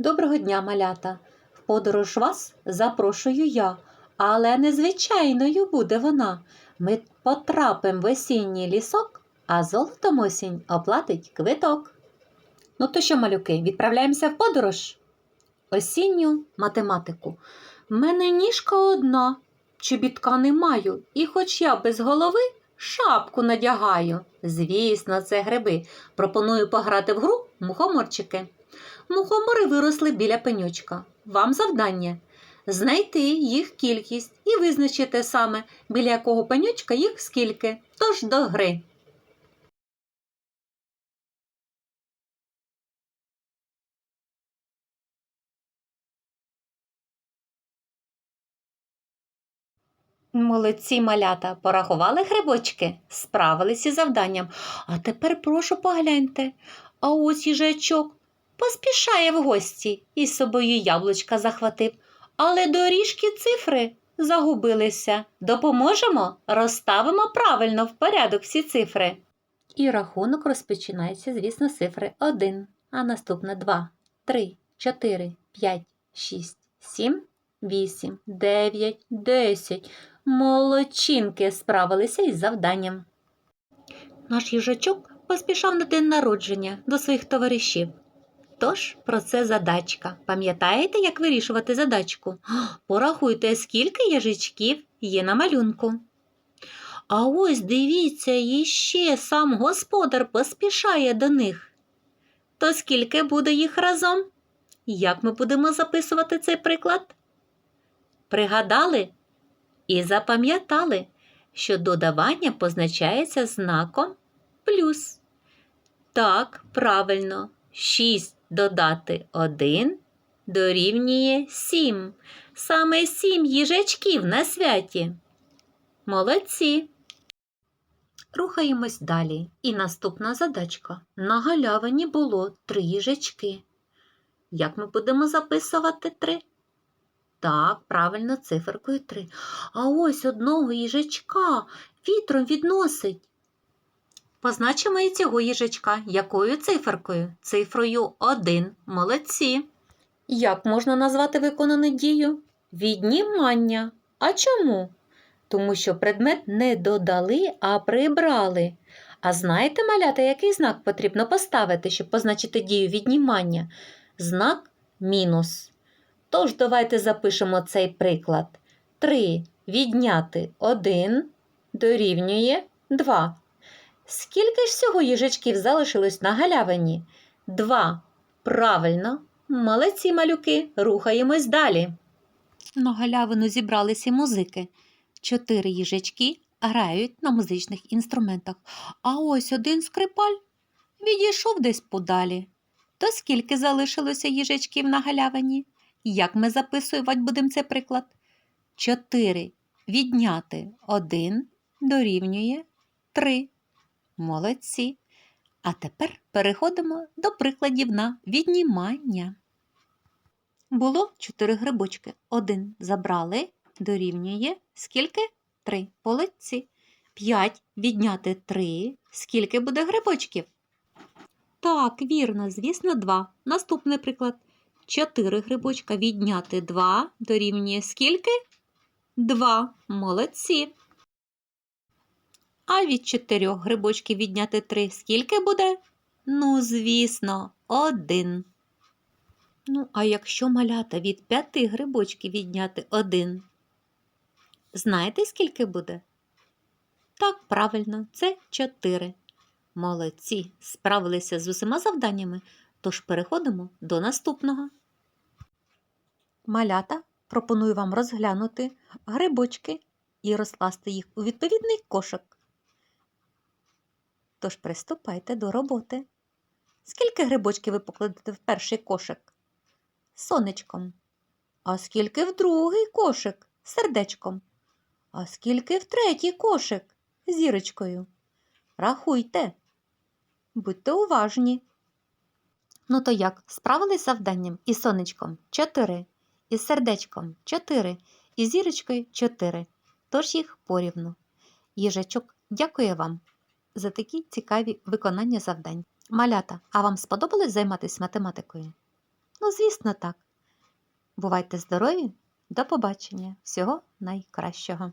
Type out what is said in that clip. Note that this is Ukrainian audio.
Доброго дня, малята! В подорож вас запрошую я, але незвичайною буде вона. Ми потрапимо в осінній лісок, а золотом осінь оплатить квиток. Ну то що, малюки, відправляємося в подорож? Осінню математику. Мене ніжка одна, чобітка не маю, і хоч я без голови шапку надягаю. Звісно, це гриби. Пропоную пограти в гру мухоморчики. Мухомори виросли біля пенючка. Вам завдання знайти їх кількість і визначити саме, біля якого пенючка їх скільки. Тож до гри. Молодці малята, порахували грибочки, справились із завданням. А тепер прошу погляньте. А ось їжачок поспішає в гості і з собою яблучка захватив, але доріжки цифри загубилися. Допоможемо, розставимо правильно в порядок всі цифри. І рахунок розпочинається, звісно, цифри 1, а наступна 2, 3, 4, 5, 6, 7, 8, 9, 10. Молодчинки справилися із завданням. Наш їжачок поспішав на день народження до своїх товаришів. Тож про це задачка. Пам'ятаєте, як вирішувати задачку? Порахуйте, скільки їжачків є на малюнку. А ось дивіться, іще сам господар поспішає до них. То скільки буде їх разом? Як ми будемо записувати цей приклад? Пригадали і запам'ятали, що додавання позначається знаком плюс. Так, правильно, 6 додати 1 дорівнює 7. Саме 7 їжачків на святі. Молодці. Рухаємось далі. І наступна задачка. На галявині було три їжачки. Як ми будемо записувати три? Так, правильно, циферкою 3. А ось одного їжачка вітром відносить. Позначимо і цього їжачка. Якою циферкою? Цифрою 1. Молодці. Як можна назвати виконану дію? Віднімання. А чому? Тому що предмет не додали, а прибрали. А знаєте, малята, який знак потрібно поставити, щоб позначити дію віднімання? Знак мінус. Тож давайте запишемо цей приклад. 3 відняти 1 дорівнює 2. Скільки ж всього їжачків залишилось на галявині? 2. Правильно. Молодці малюки, рухаємось далі. На галявину зібралися музики. Чотири їжачки грають на музичних інструментах. А ось один скрипаль відійшов десь подалі. То скільки залишилося їжачків на галявині? Як ми записувати будемо цей приклад? 4 відняти 1 дорівнює 3. Молодці. А тепер переходимо до прикладів на віднімання. Було 4 грибочки. Один забрали, дорівнює скільки? 3. Молодці. 5 відняти 3. Скільки буде грибочків? Так, вірно, звісно, 2. Наступний приклад. 4 грибочка відняти 2 дорівнює скільки? 2. Молодці. А від 4 грибочків відняти 3 скільки буде? Ну, звісно, 1. Ну, а якщо малята від 5 грибочків відняти 1, знаєте, скільки буде? Так, правильно, це 4. Молодці, справилися з усіма завданнями, тож переходимо до наступного. Малята пропоную вам розглянути грибочки і розкласти їх у відповідний кошик. Тож приступайте до роботи. Скільки грибочків ви покладете в перший кошик? Сонечком. А скільки в другий кошик сердечком? А скільки в третій кошик зірочкою? Рахуйте. Будьте уважні. Ну то як, справились завданням і сонечком? Чотири із сердечком 4, і зірочкою 4, тож їх порівну. Їжачок дякує вам за такі цікаві виконання завдань. Малята, а вам сподобалось займатися математикою? Ну, звісно, так. Бувайте здорові, до побачення, всього найкращого.